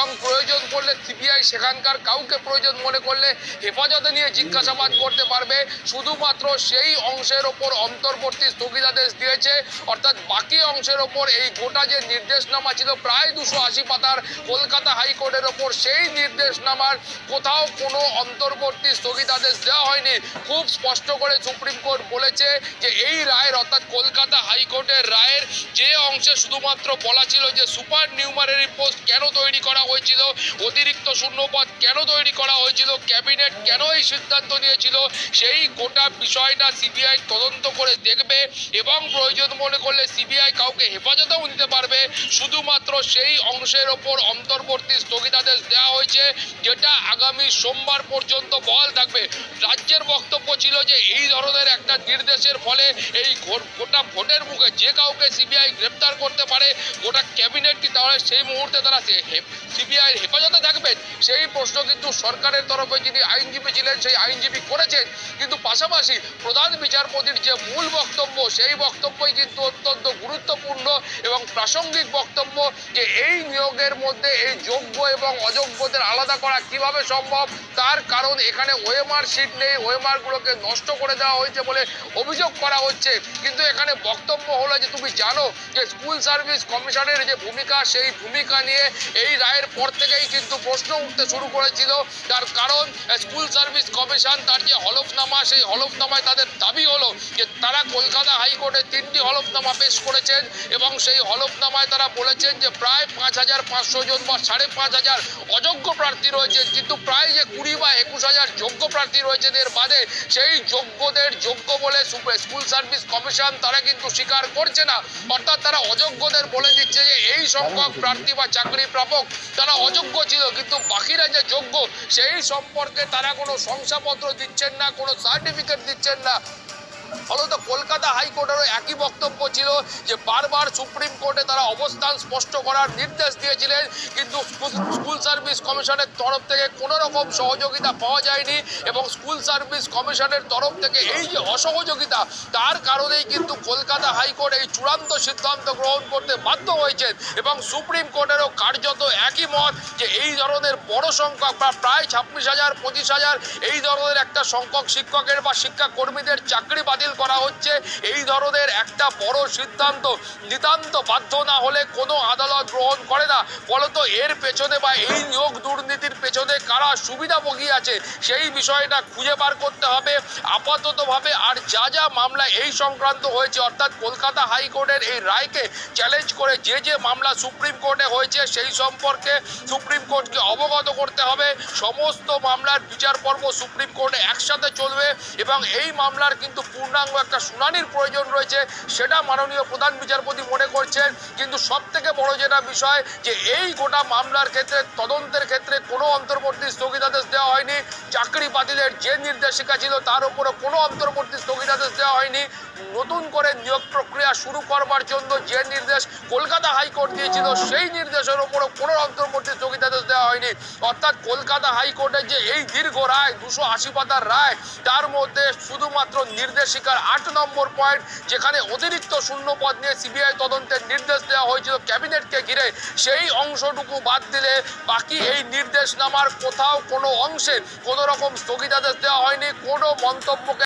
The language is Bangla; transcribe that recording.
এবং প্রয়োজন পড়লে সিবিআই সেখানকার কাউকে প্রয়োজন মনে করলে হেফাজতে নিয়ে জিজ্ঞাসাবাদ করতে পারবে। শুধুমাত্র সেই অংশের ওপর অন্তর্বর্তী স্থগিতাদেশ দিয়েছে। অর্থাৎ বাকি অংশের ওপর এই গোটা যে নির্দেশনামা ছিল, প্রায় দুশো আশি পাতার কলকাতা হাইকোর্টের ওপর সেই নির্দেশনামার কোথাও কোনো অন্তর্বর্তী স্থগিতাদেশ দেওয়া হয়নি। খুব স্পষ্ট করে সুপ্রিম কোর্ট বলেছে যে এই রায়ের, অর্থাৎ কলকাতা হাইকোর্টের রায়ের যে অংশে শুধুমাত্র বলা ছিল যে সুপার নিউমারারি পোস্ট কেন তৈরি করা হয়েছিল অতিরিক্ত শূন্যপদ কেন তৈরি করা হয়েছিল? ক্যাবিনেট কেন এই সিদ্ধান্ত নিয়েছিল? সেই গোটা বিষয়টা সিবিআই তদন্ত করে দেখবে এবং প্রয়োজন মনে করলে সিবিআই কাউকে হেফাজতেও নিতে পারবে। শুধুমাত্র সেই অংশের ওপর অন্তর্বর্তী স্থগিতাদেশ দেওয়া হয়েছে, যেটা আগামী সোমবার পর্যন্ত বহাল থাকবে। রাজ্যের বক্তব্য ছিল যে এই ধরনের একটা নির্দেশের ফলে এই গোটা ভোটের মুখে যে কাউকে সিবিআই গ্রেপ্তার করতে পারে, গোটা ক্যাবিনেটটি তাহলে সেই মুহূর্তে তারা সিবিআই হেফাজতে থাকবেন সেই প্রশ্ন কিন্তু সরকারের তরফে যিনি আইনজীবী ছিলেন, সেই আইনজীবী করেছেন। কিন্তু পাশাপাশি প্রধান বিচারপতির যে মূল বক্তব্য, সেই বক্তব্যই কিন্তু অত্যন্ত গুরুত্বপূর্ণ এবং প্রাসঙ্গিক বক্তব্য যে এই নিয়োগের মধ্যে এই যোগ্য এবং অযোগ্যদের আলাদা করা কীভাবে সম্ভব, তার কারণ এখানে ওয়েমার সিট নেই ওয়েমারগুলোকে নষ্ট করে দেওয়া হয়েছে বলে অভিযোগ করা হচ্ছে। কিন্তু এখানে বক্তব্য হলো যে, তুমি জানো যে, স্কুল সার্ভিস কমিশনের যে ভূমিকা, সেই ভূমিকা নিয়ে এই রায়ের পর থেকেই কিন্তু প্রশ্ন উঠতে শুরু করেছিল। তার কারণ, স্কুল সার্ভিস কমিশন তার যে হলফনামা, সেই হলফনামায় তাদের দাবি হলো যে তারা কলকাতা হাইকোর্টে তিনটি হলফনামা পেশ করেছেন এবং সেই হলফনামায় তারা বলেছেন যে প্রায় পাঁচ হাজার পাঁচশো জন বা সাড়ে পাঁচ হাজার অযোগ্য প্রার্থী রয়েছে। কিন্তু প্রায় যে কুড়ি বা একুশ হাজার যোগ্য প্রার্থী রয়েছে এদের বাদে, সেই যোগ্যদের যোগ্য বলে স্কুল সার্ভিস কমিশন তারা কিন্তু স্বীকার করছে না। অর্থাৎ তারা অযোগ্যদের বলে দিচ্ছে যে এই সংখ্যক প্রার্থী বা চাকরি প্রাপক তারা অযোগ্য ছিল, কিন্তু বাকিরা যে যোগ্য, সেই সম্পর্কে তারা কোনো শংসাপত্র দিচ্ছেন না, কোনো সার্টিফিকেট দিচ্ছেন না। ফলত কলকাতা হাইকোর্টেরও একই বক্তব্য ছিল যে বারবার সুপ্রিম কোর্টে তারা অবস্থান স্পষ্ট করার নির্দেশ দিয়েছিলেন, কিন্তু স্কুল- সার্ভিস কমিশনের তরফ থেকে কোনো রকম সহযোগিতা পাওয়া যায়নি এবং স্কুল সার্ভিস কমিশনের তরফ থেকে এই যে অসহযোগিতা, তার কারণেই কিন্তু কলকাতা হাইকোর্ট এই চূড়ান্ত সিদ্ধান্ত গ্রহণ করতে বাধ্য হয়েছেন এবং সুপ্রিম কোর্টেরও কার্যত একই মত যে এই ধরনের বড় সংখ্যক বা প্রায় ছাব্বিশ হাজার, পঁচিশ হাজার এই ধরনের একটা সংখ্যক শিক্ষকের বা শিক্ষাকর্মীদের চাকরি বাতিল করা হচ্ছে। এই ধরনের একটা বড় সিদ্ধান্ত, নিতান্ত বাধ্য না হলে কোনো আদালত গ্রহণ করে না। ফলত এর পেছনে বা এই নিয়োগ দুর্নীতির পেছনে কারা সুবিধাভোগী আছে, সেই বিষয়টা খুঁজে বার করতে হবে। আপাততভাবে আর যা যা মামলা এই সংক্রান্ত হয়েছে, অর্থাৎ কলকাতা হাইকোর্টের এই রায়কে চ্যালেঞ্জ করে যে যে মামলা সুপ্রিম কোর্টে হয়েছে, সেই সম্পর্কে সুপ্রিম কোর্টকে অবগত করতে হবে। সমস্ত মামলার বিচার পর্ব সুপ্রিম কোর্টে একসাথে চলবে এবং এই মামলার কিন্তু পূর্ণাঙ্গ একটা শুনানির প্রয়োজন রয়েছে, সেটা মাননীয় প্রধান বিচারপতি মনে করছেন। কিন্তু সব থেকে বড় যেটা বিষয়, যে এই গোটা মামলার ক্ষেত্রে, তদন্তের ক্ষেত্রে কোনো অন্তর্বর্তী স্থগিতাদেশ দেওয়া হয়নি। চাকরি বাতিলের যে নির্দেশিকা ছিল, তার উপরে কোনো অন্তর্বর্তী স্থগিতাদেশ দেওয়া হয়নি। নতুন করে নিয়োগ প্রক্রিয়া শুরু করবার জন্য যে নির্দেশ কলকাতা হাইকোর্ট দিয়েছিল, সেই নির্দেশের উপরও কোনো অন্তর্বর্তী স্থগিতাদেশ দেওয়া হয়নি। অর্থাৎ কলকাতা হাইকোর্টের যে এই দীর্ঘ রায়, দুশো আশি পাতার রায়, তার মধ্যে শুধুমাত্র নির্দেশিকার আট নম্বর পয়েন্ট, যেখানে অতিরিক্ত শূন্য পদ নিয়ে সিবিআই তদন্তের নির্দেশ দেওয়া হয়েছিল ক্যাবিনেটকে ঘিরে, সেই অংশটুকু বাদ দিলে বাকি এই নির্দেশনামার কোথাও কোনো অংশে কোনো রকম স্থগিতাদেশ দেওয়া হয়নি। কোনো মন্তব্যকে